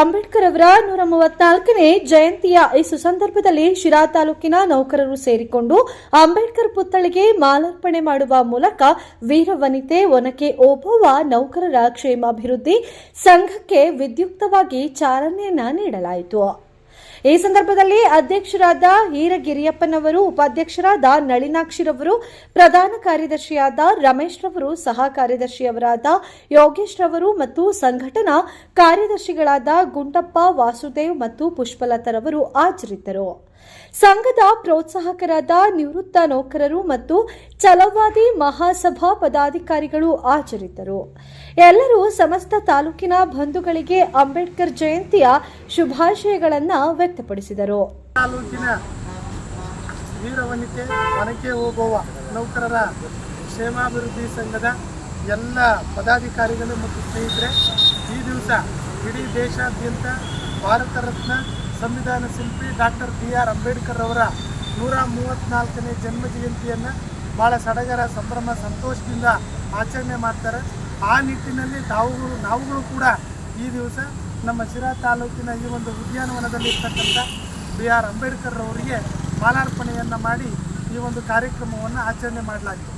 ಅಂಬೇಡ್ಕರ್ ಅವರ ನೂರ ಮೂವತ್ನಾಲ್ಕನೇ ಜಯಂತಿಯ ಈ ಸುಸಂದರ್ಭದಲ್ಲಿ ಶಿರಾ ತಾಲೂಕಿನ ನೌಕರರು ಸೇರಿಕೊಂಡು ಅಂಬೇಡ್ಕರ್ ಪುತ್ಥಳಿಗೆ ಮಾಲಾರ್ಪಣೆ ಮಾಡುವ ಮೂಲಕ ವೀರವನಿತೆ ಒನಕೆ ಓಬವ್ವ ನೌಕರರ ಕ್ಷೇಮಾಭಿವೃದ್ಧಿ ಸಂಘಕ್ಕೆ ವಿದ್ಯುಕ್ತವಾಗಿ ಚಾಲನೆಯನ್ನ ನೀಡಲಾಯಿತು. ಈ ಸಂದರ್ಭದಲ್ಲಿ ಅಧ್ಯಕ್ಷರಾದ ಹೀರಗಿರಿಯಪ್ಪನವರು ಉಪಾಧ್ಯಕ್ಷರಾದ ನಳಿನಾಕ್ಷಿರವರು, ಪ್ರಧಾನ ಕಾರ್ಯದರ್ಶಿಯಾದ ರಮೇಶ್ ರವರು ಸಹ ಕಾರ್ಯದರ್ಶಿಯವರಾದ ಯೋಗೇಶ್ ರವರು ಮತ್ತು ಸಂಘಟನಾ ಕಾರ್ಯದರ್ಶಿಗಳಾದ ಗುಂಡಪ್ಪ ವಾಸುದೇವ್ ಮತ್ತು ಪುಷ್ಪಲತರವರು ಹಾಜರಿದ್ದರು. ಸಂಘದ ಪ್ರೋತ್ಸಾಹಕರಾದ ನಿವೃತ್ತ ನೌಕರರು ಮತ್ತು ಛಲವಾದಿ ಮಹಾಸಭಾ ಪದಾಧಿಕಾರಿಗಳು ಆಚರಿದ್ದರು ಎಲ್ಲರೂ ಸಮಸ್ತ ತಾಲೂಕಿನ ಬಂಧುಗಳಿಗೆ ಅಂಬೇಡ್ಕರ್ ಜಯಂತಿಯ ಶುಭಾಶಯಗಳನ್ನು ವ್ಯಕ್ತಪಡಿಸಿದರು. ತಾಲೂಕಿನ ವೀರವನಿತೆ ಹೋಗುವ ನೌಕರರ ಕ್ಷೇಮಾಭಿವೃದ್ಧಿ ಸಂಘದ ಎಲ್ಲ ಪದಾಧಿಕಾರಿಗಳು ಮತ್ತು ಸ್ನೇಹಿತರೆ, ಈ ದಿವಸ ಇಡೀ ದೇಶಾದ್ಯಂತ ಭಾರತ ರತ್ನ ಸಂವಿಧಾನ ಶಿಲ್ಪಿ ಡಾಕ್ಟರ್ ಬಿ ಆರ್ ಅಂಬೇಡ್ಕರ್ ಅವರ ನೂರ ಮೂವತ್ತ್ನಾಲ್ಕನೇ ಜನ್ಮ ಜಯಂತಿಯನ್ನು ಭಾಳ ಸಡಗರ, ಸಂಭ್ರಮ, ಸಂತೋಷದಿಂದ ಆಚರಣೆ ಮಾಡ್ತಾರೆ. ಆ ನಿಟ್ಟಿನಲ್ಲಿ ತಾವುಗಳು, ನಾವುಗಳು ಕೂಡ ಈ ದಿವಸ ನಮ್ಮ ಶಿರಾ ತಾಲೂಕಿನ ಈ ಒಂದು ಉದ್ಯಾನವನದಲ್ಲಿ ಇರ್ತಕ್ಕಂಥ ಬಿ ಆರ್ ಅಂಬೇಡ್ಕರ್ ಅವರಿಗೆ ಮಾಲಾರ್ಪಣೆಯನ್ನು ಮಾಡಿ ಈ ಒಂದು ಕಾರ್ಯಕ್ರಮವನ್ನು ಆಚರಣೆ ಮಾಡಲಾಗಿದೆ.